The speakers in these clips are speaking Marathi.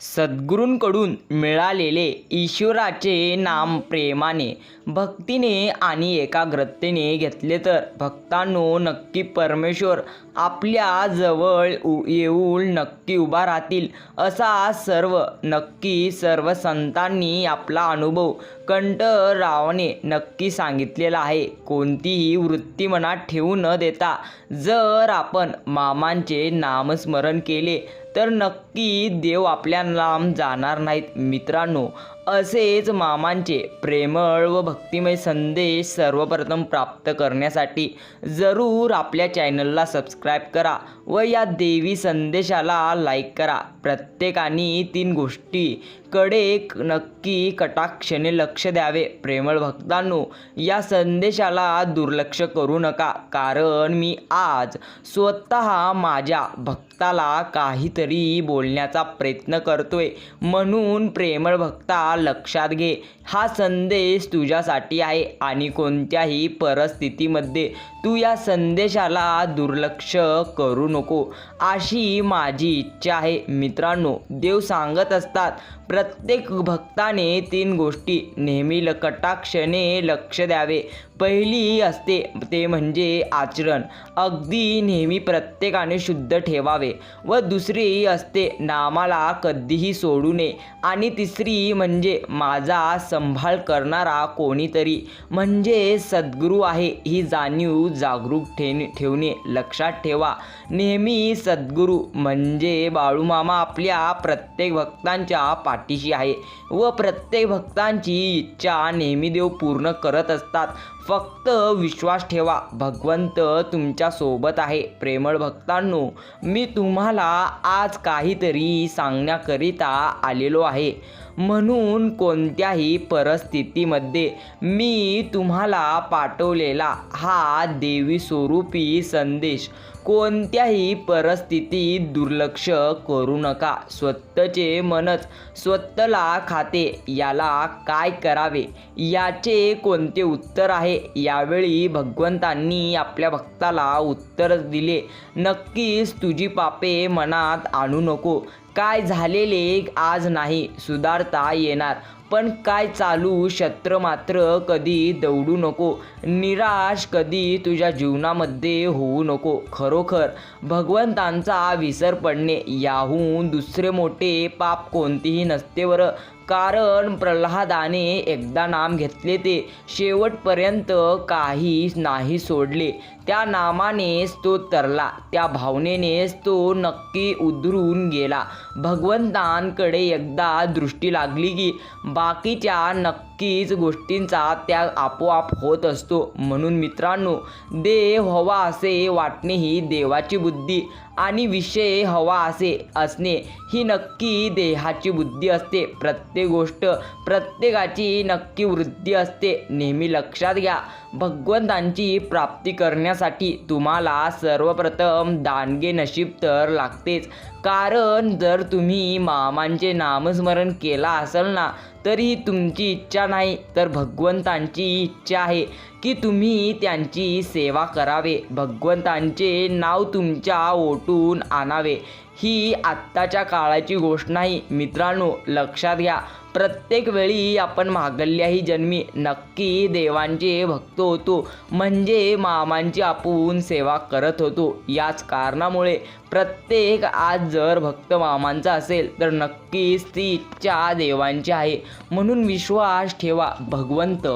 सद्गुरूंकडून मिळालेले ईश्वराचे नाम प्रेमाने भक्तीने आणि एकाग्रतेने घेतले तर भक्तांनो नक्की परमेश्वर आपल्या जवळ उ येऊन नक्की उभा राहतील असा सर्व नक्की सर्व संतांनी आपला अनुभव कंठरावाने नक्की सांगितलेला आहे. कोणतीही वृत्ती मनात ठेवू न देता जर आपण मामांचे नामस्मरण केले तर नक्की देव आपल्या लांब जाणार नाहीत. मित्रांनो असेच मामांचे प्रेमळ व भक्तिमय संदेश सर्वप्रथम प्राप्त करण्यासाठी जरूर आपल्या चॅनलला सबस्क्राईब करा व या देवी संदेशाला लाईक करा. प्रत्येकाने तीन गोष्टी कडे एक नक्की कटाक्षने लक्ष द्यावे प्रेमळ भक्तांनो. या संदेशाला दुर्लक्ष करू नका कारण मी आज स्वतः माझ्या भक्ताला काहीतरी बोलण्याचा प्रयत्न करतोय. म्हणून प्रेमळ भक्ता लक्षात घे. हा संदेश तुझ्यासाठी आहे आणि कोणत्याही परिस्थितीमध्ये तू या संदेशाला दुर्लक्ष करू नको. अशी माझी इच्छा आहे. मित्रांनो देव सांगत असतात प्रत्येक भक्ताने तीन गोष्टी नेहमी ल कटाक्षाने लक्ष द्यावे. पहिली असते ते म्हणजे आचरण. अगदी नेहमी प्रत्येकाने शुद्ध ठेवावे. व दुसरी असते नामाला कधीही सोडू नये. आणि तिसरी म्हणजे माझा संभाळ करणारा कोणीतरी. म्हणजे सद्गुरू आहे ही जाणीव जागरूक ठेने ठेवणे लक्षात ठेवा. नेहमी सद्गुरू म्हणजे बाळूमामा आपल्या प्रत्येक भक्तांच्या पाठ पाठीशी आहे व प्रत्येक भक्तांची इच्छा नेहमी देव पूर्ण करत असतात. फक्त विश्वास ठेवा भगवंत तुमच्यासोबत आहे. प्रेमळ भक्तांनो मी तुम्हाला आज काहीतरी सांगण्याकरिता आलेलो आहे. म्हणून कोणत्याही परिस्थितीमध्ये मी तुम्हाला पाठवलेला हा देवी स्वरूपी संदेश. कोणत्याही परिस्थितीत दुर्लक्ष करू नका. स्वतःचे मनच स्वतःला खाते. याला काय करावे? याचे कोणते उत्तर आहे? यावेळी भगवंतांनी आपल्या भक्ताला उत्तर दिले. नक्कीच तुझी पापे मनात आणू नको. काय झालेले आज नाही. सुधारता येणार. पण काय चालू? शत्र मात्र कधी दौडू नको. निराश कधी तुझ्या जीवनामध्ये होऊ नको. खरोखर भगवंतांचा विसर पडणे याहून दुसरे मोठे पाप कोणतेही नसते बरं. कारण प्रल्हादाने एकदा नाम घेतले ते. शेवटपर्यंत काही नाही सोडले. त्या नामानेच तो तरला त्या भावनेनेच तो नक्की उधरून गेला. भगवंतांकडे एकदा दृष्टी लागली की बाकीच्या नक्कीच गोष्टींचा त्याग आपोआप होत असतो. म्हणून मित्रांनो देव हवा असे वाटणे ही देवाची बुद्धी आणि विषय हवा असे असणे ही नक्की देहाची बुद्धी असते. प्रत्येक गोष्ट प्रत्येकाची नक्की वृद्धी असते. नेहमी लक्षात घ्या. भगवंतांची प्राप्ती करण्यासाठी तुम्हाला सर्वप्रथम दानगे नशीब तर लागतेच. कारण जर तुम्ही मामांचे नामस्मरण केला असेल ना तरी तुमची इच्छा नाही तर भगवंतांची इच्छा आहे की तुम्ही त्यांची सेवा करावे. भगवंतांचे नाव तुमच्या ओटून आणावे. ही आत्ताच्या काळाची गोष्ट नाही. मित्रांनो लक्षात घ्या. प्रत्येक वेळी आपण मागल्याही जन्मी नक्की देवांचे भक्त होतो. म्हणजे मामांची आपण सेवा करत होतो. याच कारणामुळे प्रत्येक आज जर भक्त मामांचा असेल तर नक्कीच ती इच्छा देवांची आहे. म्हणून विश्वास ठेवा भगवंत.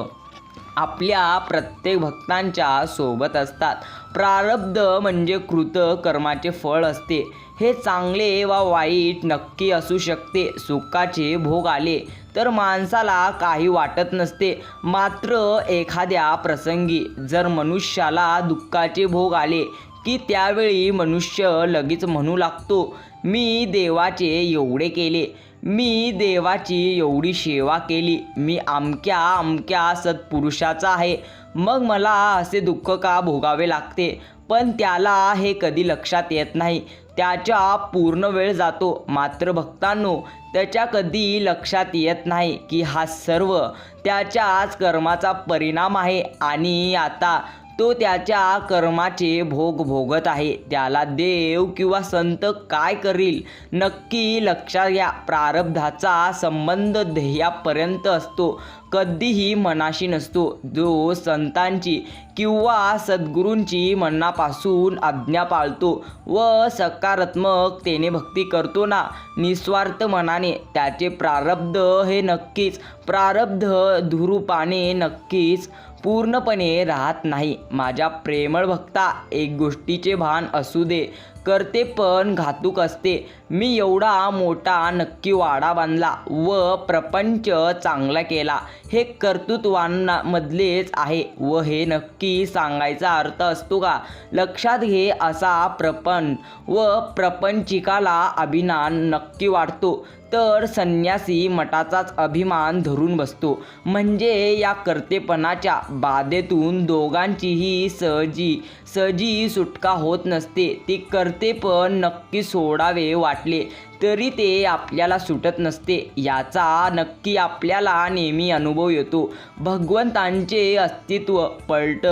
आपल्या प्रत्येक भक्तांच्या सोबत असतात. प्रारब्ध म्हणजे कृत कर्माचे फळ असते. हे चांगले वा वाईट नक्की असू शकते. सुखाचे भोग आले तर माणसाला काही वाटत नसते. मात्र एखाद्या प्रसंगी जर मनुष्याला दुःखाचे भोग आले की त्यावेळी मनुष्य लगेच म्हणू लागतो मी देवाचे एवढे केले मी देवाची एवढी सेवा केली मी अमक्या अमक्या सत्पुरुषाचा आहे. मग मला असे दुःख का भोगावे लागते? पण त्याला हे कधी लक्षात येत नाही. त्याच्या पूर्ण वेळ जातो. मात्र भक्तांनो त्याच्या कधी लक्षात येत नाही की हा सर्व त्याच्याच कर्माचा परिणाम आहे. आणि आता तो त्याच्या कर्माचे भोग भोगत आहे. त्याला देव किंवा संत काय करील? नक्की लक्षात घ्या. प्रारब्धाचा संबंध ध्येयापर्यंत असतो. कधीही मनाशी नसतो. जो संतांची किंवा सद्गुरूंची मनापासून आज्ञा पाळतो व सकारात्मकतेने भक्ती करतो ना निस्वार्थ मनाने त्याचे प्रारब्ध हे नक्कीच. प्रारब्ध धुरूपाने नक्कीच पूर्णपणे राहत नाही. माझ्या प्रेमळ भक्ता एक गोष्टीचे भान असू दे. करते पण घातूक असते. मी एवढा मोठा नक्की वाडा बांधला व प्रपंच चांगला केला. हे कर्तृत्वांमधलेच आहे व हे नक्की सांगायचा अर्थ असतो का? लक्षात घे असा प्रपंच व प्रपंचिकाला अभिमान नक्की वाटतो. तर संन्यासी मठाचाच अभिमान धरून बसतो. म्हणजे या कर्तेपणाच्या बाधेतून दोघांचीही सहजी सहजी सुटका होत नसते. ती कर्तेपण नक्की सोडावे वाटले तरी ते आपल्याला सुटत नसते. याचा नक्की आपल्याला नेहमी अनुभव येतो. भगवंतांचे अस्तित्व पलट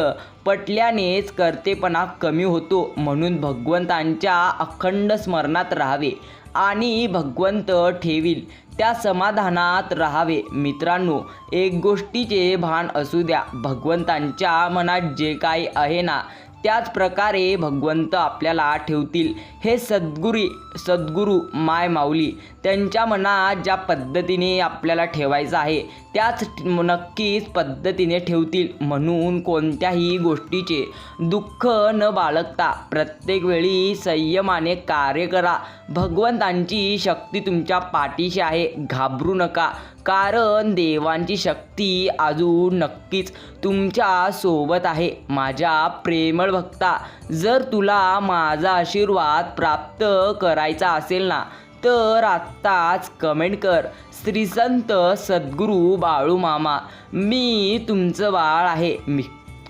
पटल्यानेच कर्तेपणा कमी होतो. म्हणून भगवंतांच्या अखंड स्मरणात राहावे आणि भगवंत ठेवील त्या समाधानात राहावे. मित्रांनो एक गोष्टीचे भान असू द्या. भगवंतांच्या मनात जे काही आहे ना त्याच प्रकारे भगवंत आपल्याला ठेवतील. हे सद्गुरी सद्गुरू माय माऊली त्यांच्या मनात ज्या पद्धतीने आपल्याला ठेवायचं आहे त्याच नक्कीच पद्धतीने ठेवतील. म्हणून कोणत्याही गोष्टीचे दुःख न बाळगता प्रत्येक वेळी संयमाने कार्य करा. भगवंतांची शक्ती तुमच्या पाठीशी आहे. घाबरू नका. कारण देवांची शक्ती अजून नक्कीच तुमच्यासोबत आहे. माझ्या प्रेमळ भक्ता जर तुला माझा आशीर्वाद प्राप्त करायचा असेल ना तर आत्ताच कमेंट कर. श्रीसंत सद्गुरू बाळू मामा मी तुमचं बाळ आहे. मी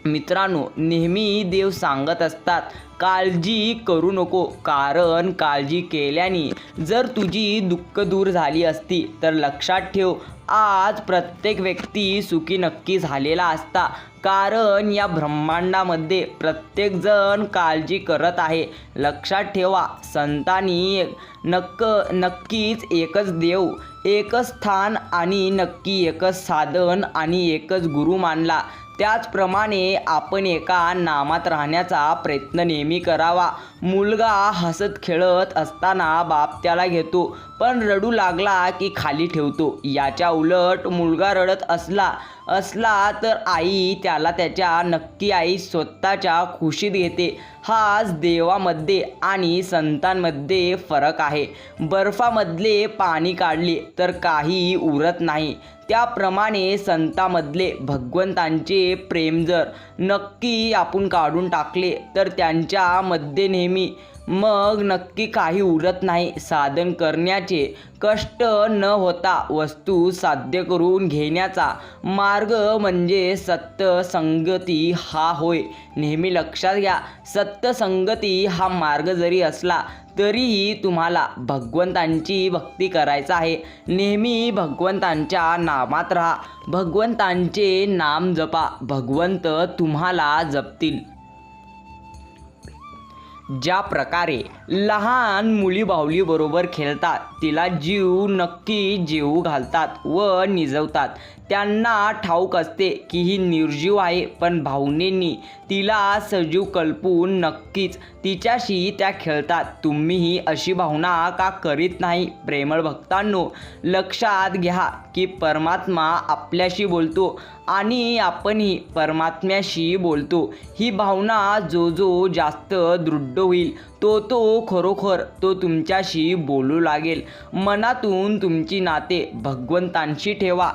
मित्रांनो नेहमी देव सांगत असतात काळजी करू नको. कारण काळजी केल्याने जर तुझी दुःख दूर झाली असती तर लक्षात ठेव आज प्रत्येक व्यक्ती सुखी नक्की झालेला असता. कारण या ब्रह्मांडामध्ये प्रत्येकजण काळजी करत आहे. लक्षात ठेवा संतांनी नक्क नक्कीच एकच देव एकच स्थान आणि नक्की एकच साधन आणि एकच गुरु मानला. त्याचप्रमाणे आपण एका नामात राहण्याचा प्रयत्न नेहमी करावा. मुलगा हसत खेळत असताना बाप त्याला घेतो पण रडू लागला की खाली ठेवतो. याच्या उलट मुलगा रडत असला असला तर आई त्याला त्याच्या नक्की आई स्वतःच्या खुशीत घेते. हाच देवामध्ये आणि संतांमध्ये फरक आहे. बर्फामधले पाणी काढले तर काही उरत नाही. त्याप्रमाणे संतामधले भगवंतांचे प्रेम जर नक्की आपण काढून टाकले तर त्यांच्यामध्ये नेहमी मग नक्की काही उरत नाही. साधन करण्याचे कष्ट न होता वस्तू साध्य करून घेण्याचा मार्ग म्हणजे सत्य संगती हा होय. नेहमी लक्षात घ्या सत्य संगती हा मार्ग जरी असला तरीही तुम्हाला भगवंतांची भक्ती करायचं आहे. नेहमी भगवंतांच्या नामात राहा. भगवंतांचे नाम जपा. भगवंत तुम्हाला जपतील. ज्या प्रकारे लहान मुली बाहुलीबरोबर खेळतात तिला जीव नक्की जीव घालतात व निजवतात. त्यांना ठाऊक असते की ही निर्जीव आहे पण भावनेनी तिला सजीव कल्पून नक्कीच तिच्याशी त्या खेळतात. तुम्हीही अशी भावना का करीत नाही प्रेमळ भक्तांनो? लक्षात घ्या की परमात्मा आपल्याशी बोलतो आणि आपणही परमात्म्याशी बोलतो. ही भावना जो जो जास्त दृढ होईल तो तो खरोखर तो तुमच्याशी बोलू लागेल. मनातून तुमची नाते भगवंतांशी ठेवा.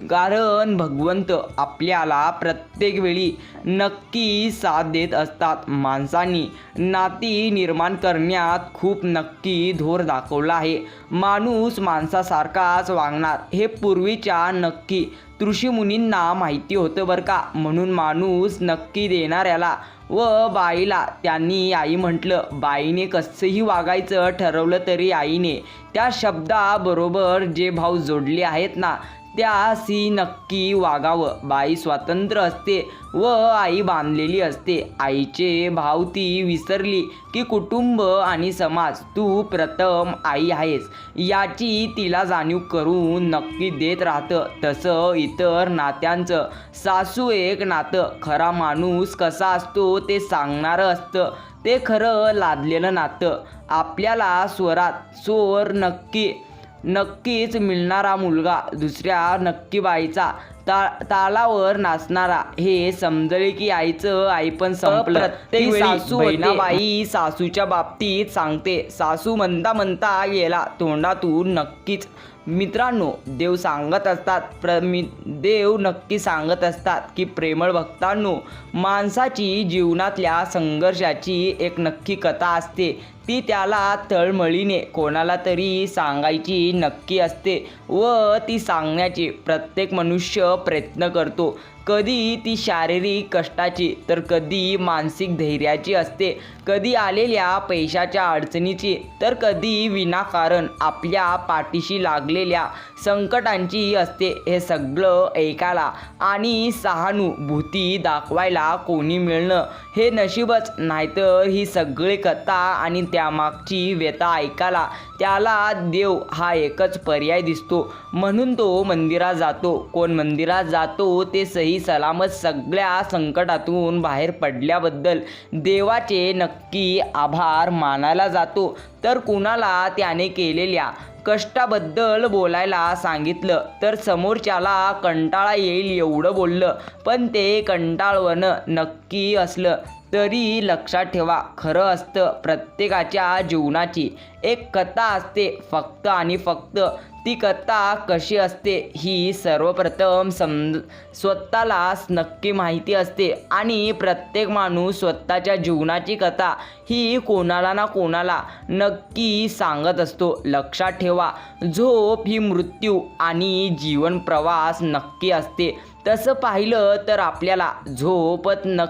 कारण भगवंत आपल्याला प्रत्येक वेळी नक्की साथ देत असतात. माणसांनी नाती निर्माण करण्यात खूप नक्की धोर दाखवला आहे. माणूस माणसासारखाच वागणार हे पूर्वीच्या नक्की ऋषीमुनींना माहिती होतं बरं का. म्हणून माणूस नक्की देणाऱ्याला व बाईला त्यांनी आई म्हटलं बाईने कसंही वागायचं ठरवलं तरी आईने त्या शब्दाबरोबर जे भाव जोडले आहेत ना त्याशी नक्की वागावं. बाई स्वतंत्र असते व आई बांधलेली असते. आईचे भाव ती विसरली की कुटुंब आणि समाज तू प्रथम आई आहेस. याची तिला जाणीव करून नक्की देत राहतं. तसं इतर नात्यांचं सासू एक नातं. खरा माणूस कसा असतो ते सांगणारं असतं. ते खरं लादलेलं नातं. आपल्याला स्वरात स्वर नक्की नक्कीच मिळणारा मुलगा दुसऱ्या नक्की बाईचा ता तालावर नाचणारा हे समजले की आईचं आई पण संपलं. प्रत्येक वेळी सासू बाई सासूच्या बाबतीत सांगते सासू म्हणता म्हणता गेला तोंडातून नक्कीच मित्रांनो देव सांगत असतात प्र मी देव नक्की सांगत असतात की प्रेमळ भक्तांनो माणसाची जीवनातल्या संघर्षाची एक नक्की कथा असते. ती त्याला तळमळीने कोणाला तरी सांगायची नक्की असते व ती सांगण्याची प्रत्येक मनुष्य प्रयत्न करतो. कधी ती शारीरिक कष्टाची तर कधी मानसिक धैर्याची असते. कधी आलेल्या पैशाच्या अडचणीची तर कधी विनाकारण आपल्या पाठीशी लागलेल्या संकटांची असते. हे सगळं ऐकायला आणि सहानुभूती दाखवायला कोणी मिळणं हे नशीबच नाहीतर ही सगळी कथा आणि त्यामागची व्यथा ऐकायला त्याला देव हा एकच पर्याय दिसतो. म्हणून तो मंदिरात जातो. कोण मंदिरात जातो ते सही सलामत सगळ्या संकटातून बाहेर पडल्याबद्दल देवाचे नक्की आभार मानायला जातो. तर कुणाला त्याने केलेल्या कष्टाबद्दल बोलायला सांगितलं तर समोरच्याला कंटाळा येईल एवढं बोललं. पण ते कंटाळवणं नक्की असलं. तरी लक्षात ठेवा खरं असतं प्रत्येकाच्या जीवनाची. एक कथा असते फक्त आणि फक्त. ती कथा कशी असते ही सर्वप्रथम समज स्वतःलाच नक्की माहिती असते. आणि प्रत्येक माणूस स्वतःच्या जीवनाची कथा ही कोणाला ना कोणाला नक्की सांगत असतो. लक्षात ठेवा झोप ही मृत्यू आणि जीवन प्रवास नक्की असते. तसं पाहिलं तर आपल्याला झोपत नक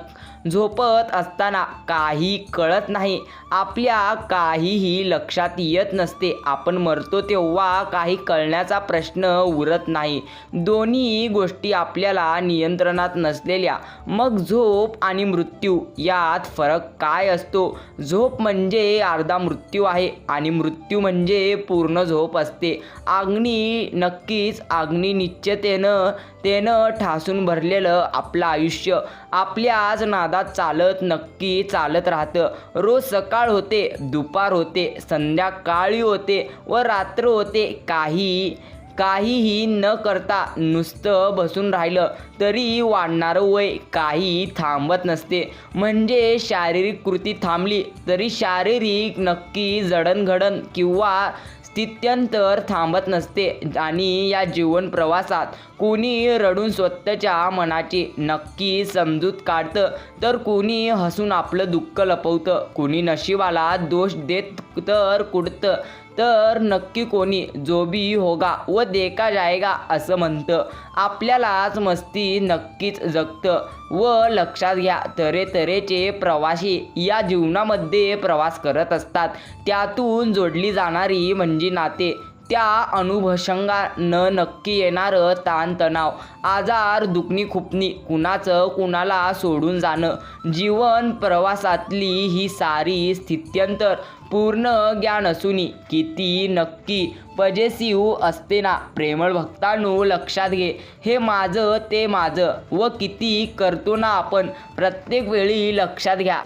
झोपत असताना काही कळत नाही. आपल्या काहीही लक्षात येत नसते. आपण मरतो तेव्हा काही कळण्याचा प्रश्न उरत नाही. दोन्ही गोष्टी आपल्याला नियंत्रणात नसलेल्या. मग झोप आणि मृत्यू यात फरक काय असतो? झोप म्हणजे अर्धा मृत्यू आहे आणि मृत्यू म्हणजे पूर्ण झोप असते. अग्नी नक्कीच अग्नी निश्चतेनं तेनं ठासून भरलेलं आपलं आयुष्य. आपल्याच नादात चालत नक्की चालत राहतं. रोज सकाळ होते दुपार होते संध्याकाळी होते व रात्र होते. काही काहीही न करता नुसतं बसून राहिलं तरी वाढणारं वय काही थांबत नसते. म्हणजे शारीरिक कृती थांबली तरी शारीरिक नक्की जडणघडण किंवा स्थित्यंतर थांबत नसते आणि या जीवन प्रवासात कोणी रडून स्वतःच्या मनाची नक्की समजूत काढतं तर कोणी हसून आपलं दुःख लपवतं. कोणी नशिबाला दोष देत तर कुडतं तर नक्की कोणी जो भी होगा व देखा जाएगा असं म्हणतं. आपल्यालाच मस्ती नक्कीच जगतं. व लक्षात घ्या तऱ्हेतऱ्हेचे प्रवासी या जीवनामध्ये प्रवास करत असतात. त्यातून जोडली जाणारी म्हणजे नाते. त्या अनुभशंगानं नक्की येणारं ताणतणाव. आजार दुखणी खुपणी कुणाचं कुणाला सोडून जाणं. जीवन प्रवासातली ही सारी स्थित्यंतर पूर्ण ज्ञान असूनी किती नक्की पजेसिव्ह असते ना प्रेमळ भक्तांनो लक्षात घे. हे माझं ते माझं. व किती करतो ना आपण प्रत्येक वेळी लक्षात घ्या.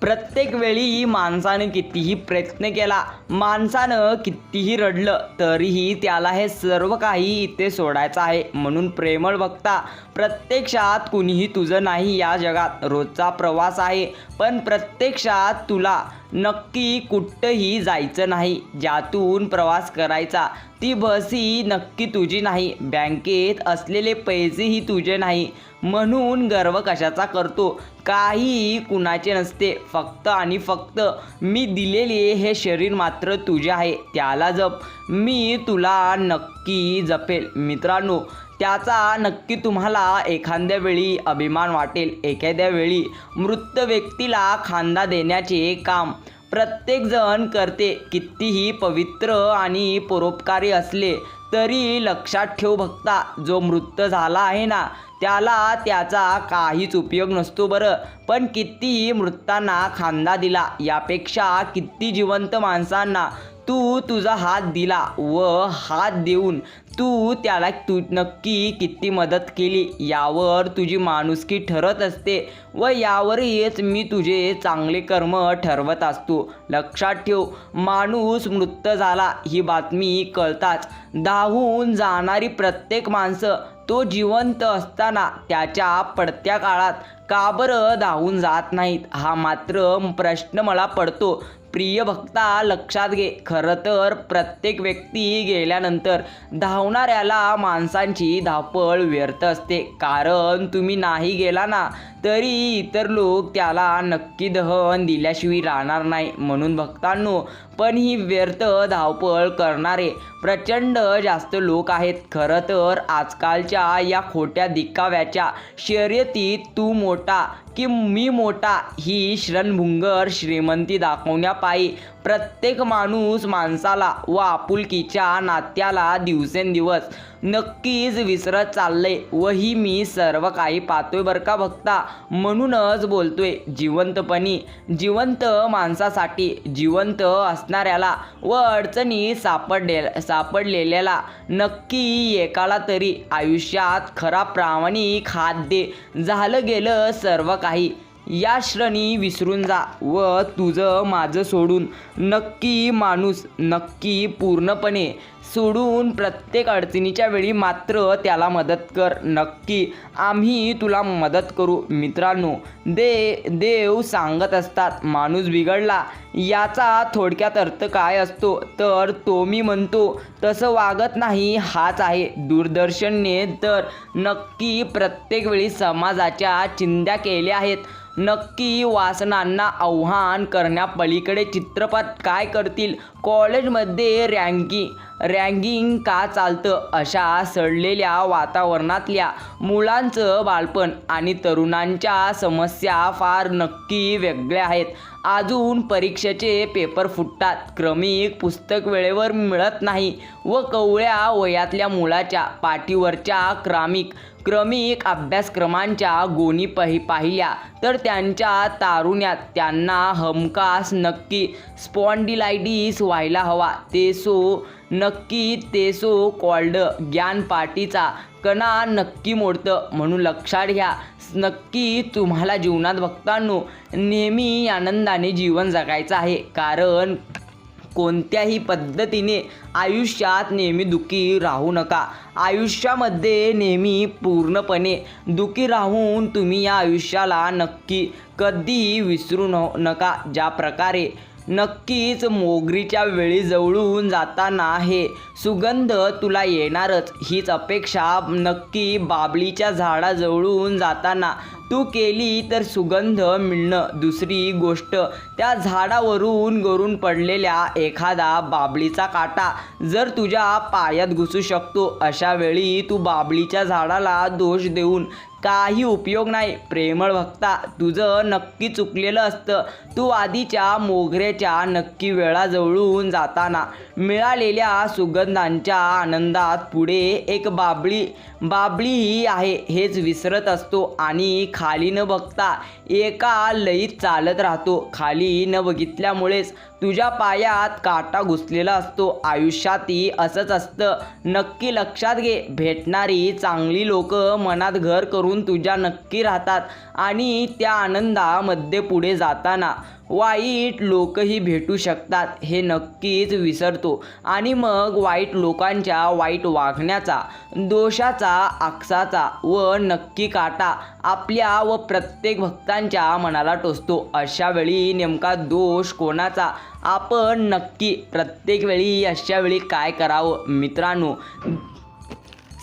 प्रत्येक वेळी माणसानं कितीही प्रयत्न केला माणसानं कितीही रडलं तरीही त्याला हे सर्व काही इथे सोडायचं आहे. म्हणून प्रेमळ बघता प्रत्यक्षात कुणीही तुझं नाही या जगात. रोजचा प्रवास आहे पण प्रत्यक्षात तुला नक्की कुठंही जायचं नाही. ज्यातून प्रवास करायचा ती बसही नक्की तुझी नाही. बँकेत असलेले पैसेही तुझे नाही. म्हणून गर्व कशाचा करतो? काही कुणाचे नसते. फक्त आणि फक्त मी दिलेले हे शरीर मात्र तुझे आहे. त्याला जप. मी तुला नक्की जपेल. मित्रांनो त्याचा नक्की तुम्हाला एखाद्या वेळी अभिमान वाटेल एखाद्या वेळी मृत व्यक्तीला खांदा देण्याचे काम प्रत्येकजण करते. कितीही पवित्र आणि परोपकारी असले तरी लक्षात ठेव भक्ता जो मृत झाला आहे ना त्याला त्याचा काहीच उपयोग नसतो बरं. पण कितीही मृतांना खांदा दिला यापेक्षा किती जिवंत माणसांना तू तुझा हात दिला व हात देऊन तू त्याला तू नक्की किती मदत केली यावर तुझी माणुसकी ठरत असते व यावरच मी तुझे चांगले कर्म ठरवत असतो. लक्षात ठेव माणूस मृत झाला ही बातमी कळताच धावून जाणारी प्रत्येक माणसं तो जिवंत असताना त्याच्या पडत्या काळात का बरं धावून जात नाहीत? हा मात्र प्रश्न मला पडतो. प्रिय भक्ता लक्षात घे. खरं तर प्रत्येक व्यक्ती गेल्यानंतर धावणाऱ्याला माणसांची धावपळ व्यर्थ असते. कारण तुम्ही नाही गेला ना तरी इतर लोक त्याला नक्की दहन दिल्याशिवाय राहणार नाही म्हणून भक्तांनो पण ही व्यर्थ धावपळ करणारे प्रचंड जास्त लोक आहेत. खरं तर आजकालच्या या खोट्या दिखाव्याच्या शर्यतीत तू मोठा की मी मोठा ही श्रणभुंगर श्रीमंती दाखवण्यापायी प्रत्येक माणूस माणसाला व आपुलकीच्या नात्याला दिवसेंदिवस नक्कीच विसरत चाललंय. व ही मी सर्व काही पाहतोय बरं का भक्ता? म्हणूनच बोलतोय जिवंतपणी. जिवंत माणसासाठी जिवंत असणाऱ्याला व अडचणी सापडले सापडलेल्याला नक्की एकाला तरी आयुष्यात खरा प्रामाणिक हात दे. झालं गेलं सर्व काही. या श्रणी विसरून जा व तुझं माझं सोडून. नक्की माणूस नक्की पूर्णपणे सोडून प्रत्येक अडचणीच्या वेळी मात्र त्याला मदत कर. नक्की. आम्ही तुला मदत करू मित्रांनो. दे देव सांगत असतात माणूस बिघडला. याचा थोडक्यात अर्थ काय असतो? तर तो मी म्हणतो तसं वागत नाही हाच आहे दूरदर्शनने. तर नक्की प्रत्येक वेळी समाजाच्या चिंध्या केल्या आहेत. नक्की वासनांना आव्हान करण्यापलीकडे चित्रपट काय करतील? कॉलेजमध्ये रँकिंग रँगिंग का चालतं अशा सडलेल्या वातावरणातल्या मुलांचं बालपण आणि तरुणांच्या समस्या फार नक्की वेगळ्या आहेत. अजून परीक्षेचे पेपर फुटतात. क्रमिक पुस्तक वेळेवर मिळत नाही व कवळ्या वयातल्या मुलाच्या पाठीवरच्या क्रामिक क्रमिक अभ्यासक्रमांच्या गोणी पाहि पाहिल्या तर त्यांच्या तारुण्यात त्यांना हमखास नक्की स्पॉन्डिलायडीस व्हायला हवा. ते सो नक्की ते सो कॉल्ड ज्ञानपाठीचा कणा नक्की मोडतं म्हणून लक्षात घ्या. नक्की तुम्हाला जीवनात बघतानो नेहमी आनंदाने जीवन जगायचं आहे. कारण कोणत्याही पद्धतीने आयुष्यात नेहमी दुःखी राहू नका. आयुष्यामध्ये नेहमी पूर्णपणे दुःखी राहून तुम्ही या आयुष्याला नक्की कधीही विसरू न नका. ज्या प्रकारे नक्कीच मोगरीच्या वेळी जवळून जाताना हे सुगंध तुला येणारच. हीच अपेक्षा नक्की बाबलीच्या झाडाजवळून जाताना. तू केली तर सुगंध मिळणं दुसरी गोष्ट. त्या झाडावरून गरून पडलेल्या एखादा बाबलीचा काटा जर तुझ्या पायात घुसू शकतो अशा वेळी तू बाबलीच्या झाडाला दोष देऊन काही उपयोग नाही. प्रेमळ भक्ता तुझं नक्की चुकलेलं असतं. तू आधीच्या मोगऱ्याच्या नक्की वेळाजवळून जाताना मिळालेल्या सुगंधांच्या आनंदात पुढे एक बाबळी बाबळीही आहे हेच विसरत असतो आणि खाली न बघता एका लईत चालत राहतो. खाली न बघितल्यामुळेच तुझ्या पायात काटा घुसलेला असतो. आयुष्यातही असंच असतं. नक्की लक्षात घे भेटणारी चांगली लोक मनात घर करून तुझ्या नक्की राहतात आणि त्या आनंदामध्ये पुढे जाताना वाईट लोकही भेटू शकतात हे नक्कीच विसरतो. आणि मग वाईट लोकांच्या वाईट वागण्याचा दोषाचा आक्षाचा व नक्की काटा आपल्या व प्रत्येक भक्तांच्या मनाला टोचतो. अशावेळी नेमका दोष कोणाचा? आपण नक्की प्रत्येक वेळी अशावेळी काय करावं? मित्रांनो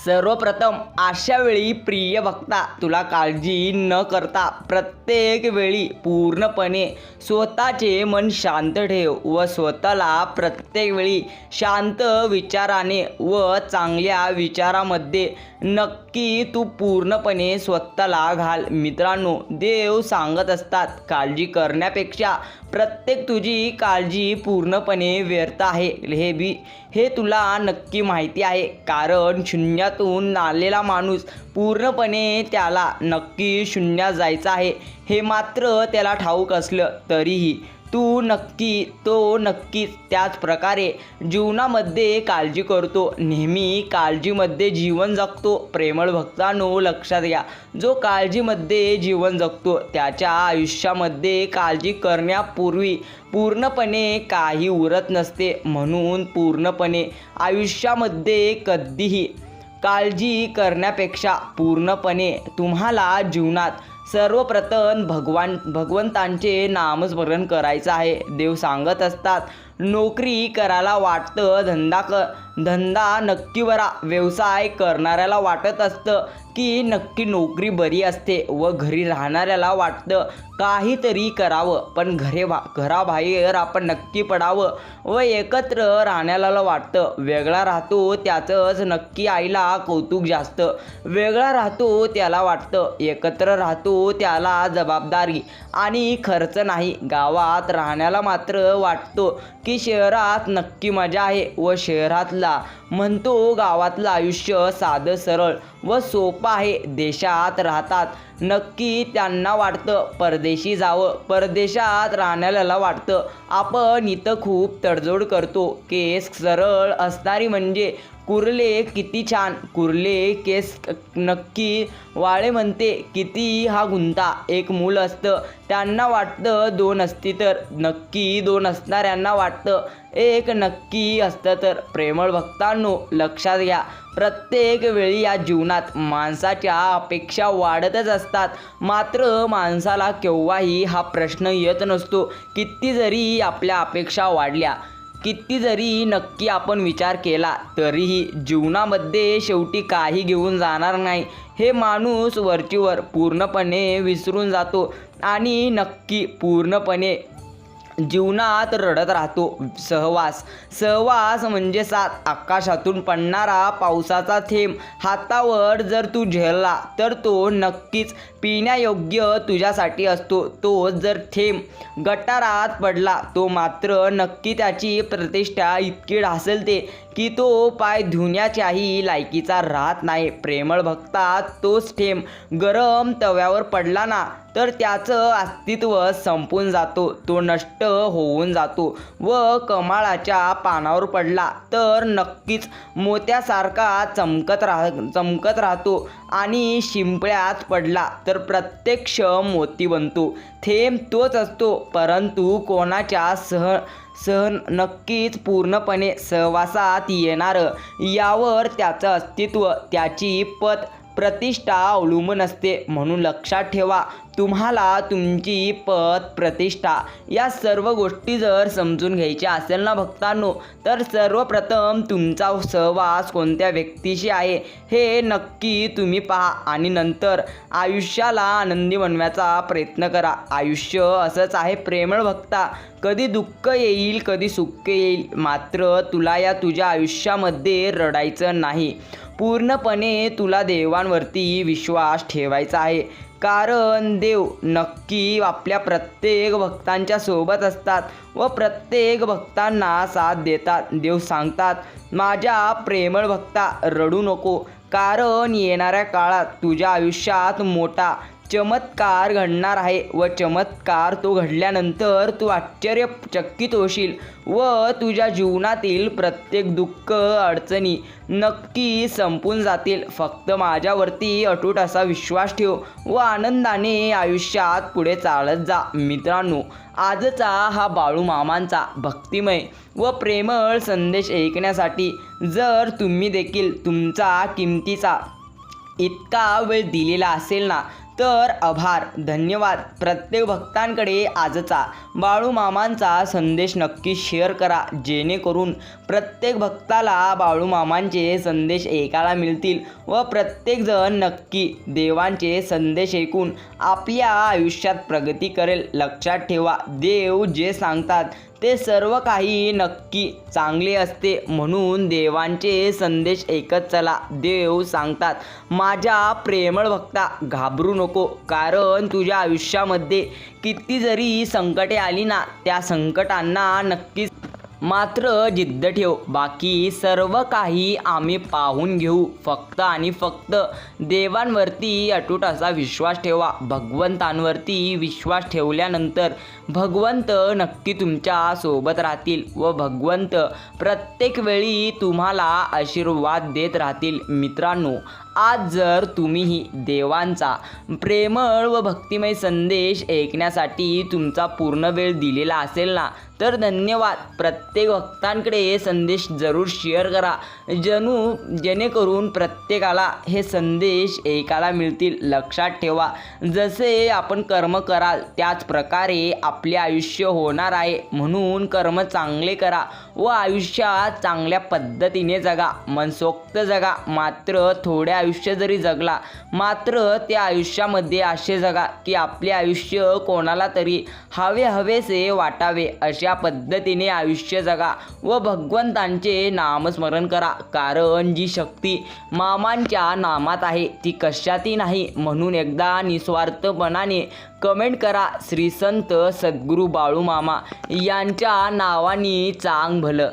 सर्वप्रथम अशा वेळी प्रिय भक्ता तुला काळजी न करता प्रत्येक वेळी पूर्णपणे स्वतःचे मन शांत ठेव व स्वतःला प्रत्येक वेळी शांत विचाराने व चांगल्या विचारामध्ये नक्की तू पूर्णपणे स्वतःला घाल. मित्रांनो देव सांगत असतात काळजी करण्यापेक्षा प्रत्येक तुझी काळजी पूर्णपणे व्यर्थ आहे. हे बी हे तुला नक्की माहिती आहे. कारण शून्यात शून्यातून आलेला माणूस पूर्णपणे त्याला नक्की शून्यात जायचं आहे. हे मात्र त्याला ठाऊक असलं तरीही तू नक्की तो नक्कीच त्याच प्रकारे जीवनामध्ये काळजी करतो. नेहमी काळजीमध्ये जीवन जगतो. प्रेमळ भक्तांनो लक्षात घ्या. जो काळजीमध्ये जीवन जगतो त्याच्या आयुष्यामध्ये काळजी करण्यापूर्वी पूर्णपणे काही उरत नसते. म्हणून पूर्णपणे आयुष्यामध्ये कधीही काळजी करण्यापेक्षा पूर्णपणे तुम्हाला जीवनात सर्वप्रथम भगवान भगवंतांचे नामस्मरण करायचं आहे. देव सांगत असतात नोकरी करायला वाटतं धंदा क धंदा नक्की बरा व्यवसाय करणाऱ्याला वाटत असतं की नक्की नोकरी बरी असते व घरी राहणाऱ्याला वाटतं काहीतरी करावं. पण घरे भा घराबाहेर आपण नक्की पडावं व एकत्र राहण्याला वाटतं. वेगळा राहतो त्याचंच नक्की आईला कौतुक जास्त. वेगळा राहतो त्याला वाटतं. एकत्र राहतो त्याला जबाबदारी आणि खर्च नाही. गावात राहण्याला मात्र वाटतो की शहरात नक्की मजा आहे व शहरातला म्हणतो गावातलं आयुष्य साधं सरळ व सोपं आहे. देशात राहतात नक्की त्यांना वाटतं परदेशी जावं. परदेशात राहण्याला वाटतं. आपण इथं खूप तडजोड करतो. केस सरळ असणारी म्हणजे कुर्ले किती छान कुर्ले केस नक्की वाळे म्हणते किती हा गुंता एक मूल असतं त्यांना वाटतं दोन असती तर नक्की दोन असणाऱ्यांना वाटतं एक नक्की असतं तर. प्रेमळ भक्तांनो लक्षात घ्या प्रत्येक वेळी या जीवनात माणसाच्या अपेक्षा वाढतच असतात मात्र माणसाला केव्हाही हा प्रश्न येत नसतो किती जरी आपल्या अपेक्षा वाढल्या किती जरी नक्की आपण विचार केला तरीही जीवनामध्ये शेवटी काही घेऊन जाणार नाही. हे माणूस वरचीवर पूर्णपणे विसरून जातो आणि नक्की पूर्णपणे जीवनात रडत राहतो. सहवास. सहवास म्हणजे सात. आकाशातून पडणारा पावसाचा थेंब. हातावर जर तू झेलला तर तो नक्कीच पिण्यायोग्य तुझ्यासाठी असतो. तो जर थेंब गटारात पडला तो मात्र नक्की त्याची प्रतिष्ठा इतकी ढासलते की तो पाय धुण्याच्याही लायकीचा राहत नाही. प्रेमळ भक्तात तोच थेंब. गरम तव्यावर पडला ना तर त्याचं अस्तित्व संपून जातो तो नष्ट होऊन जातो व कमाळाच्या पानावर पडला तर नक्कीच मोत्यासारखा चमकत राह चमकत राहतो आणि शिंपळ्यात पडला तर प्रत्यक्ष मोती बनतो. थेंब तोच असतो परंतु कोणाच्या सह सहन नक्कीच पूर्णपणे सहवासात येणारं. यावर त्याचं अस्तित्व त्याची पत प्रतिष्ठा अवलंबून असते. म्हणून लक्षात ठेवा तुम्हाला तुमची पद प्रतिष्ठा या सर्व गोष्टी जर समजून घ्यायच्या असेल ना भक्तांनो तर सर्वप्रथम तुमचा सहवास कोणत्या व्यक्तीशी आहे हे नक्की तुम्ही पहा. आणि नंतर आयुष्याला आनंदी बनवायचा प्रयत्न करा. आयुष्य असंच आहे प्रेमळ भक्ता. कधी दुःख येईल कधी सुख येईल. मात्र तुला या तुझ्या आयुष्यामध्ये रडायचं नाही. पूर्णपणे तुला देवांवरती विश्वास ठेवायचा आहे. कारण देव नक्की आपल्या प्रत्येक भक्तांच्या सोबत असतात व प्रत्येक भक्तांना साथ देतात. देव सांगतात माझ्या प्रेमळ भक्ता रडू नको. कारण येणाऱ्या काळात तुझ्या आयुष्यात मोठा चमत्कार घडणार आहे व चमत्कार तो घडल्यानंतर तू आश्चर्यचकित होशील व तुझ्या जीवनातील प्रत्येक दुःख अडचणी नक्की संपून जातील. फक्त माझ्यावरती अटूट असा विश्वास ठेव व आनंदाने आयुष्यात पुढे चालत जा. मित्रांनो आजचा हा बाळू मामांचा भक्तिमय व प्रेमळ संदेश ऐकण्यासाठी जर तुम्ही देखील तुमचा किमतीचा इतका वेळ दिलेला असेल ना तर आभार धन्यवाद. प्रत्येक भक्तांकडे आजचा बाळूमामांचा संदेश नक्की शेअर करा. जेणेकरून प्रत्येक भक्ताला बाळूमामांचे संदेश ऐकायला मिळतील व प्रत्येकजण नक्की देवांचे संदेश ऐकून आपल्या आयुष्यात प्रगती करेल. लक्षात ठेवा. देव जे सांगतात ते सर्व काही नक्की चांगले असते म्हणून देवांचे संदेश ऐकत चला. देव सांगतात माझ्या प्रेमळ भक्ता घाबरू नको. कारण तुझ्या आयुष्यामध्ये किती जरी संकटे आली ना त्या संकटांना नक्कीच मात्र जिद्द ठेव. बाकी सर्व काही आम्ही पाहून घेऊ. फक्त आणि फक्त देवांवरती अटूट असा विश्वास ठेवा. भगवंतांवरती विश्वास ठेवल्यानंतर भगवंत नक्की तुमच्यासोबत राहतील व भगवंत प्रत्येक वेळी तुम्हाला आशीर्वाद देत राहतील. मित्रांनो आज जर तुम्हीही देवांचा प्रेमळ व भक्तिमय संदेश ऐकण्यासाठी तुमचा पूर्ण वेळ दिलेला असेल ना तर धन्यवाद. प्रत्येक भक्तांकडे संदेश जरूर शेअर करा. जणू जेणेकरून प्रत्येकाला हे संदेश ऐकायला मिळतील. लक्षात ठेवा. जसे आपण कर्म कराल त्याच प्रकारे आपले आयुष्य होणार आहे. म्हणून कर्म चांगले करा व आयुष्यात चांगल्या पद्धतीने जगा. मनसोक्त जगा. मात्र थोडे आयुष्य जरी जगला मात्र त्या आयुष्यामध्ये असे जगा की आपले आयुष्य कोणाला तरी हवे हवेसे वाटावे. अशा पद्धतीने आयुष्य जगा व भगवंतांचे नामस्मरण करा. कारण जी शक्ती मामांच्या नामात आहे ती कशातही नाही. म्हणून एकदा निस्वार्थपणाने कमेंट करा श्री संत सद्गुरू बाळू मामा यांच्या नावाने चांग भलं.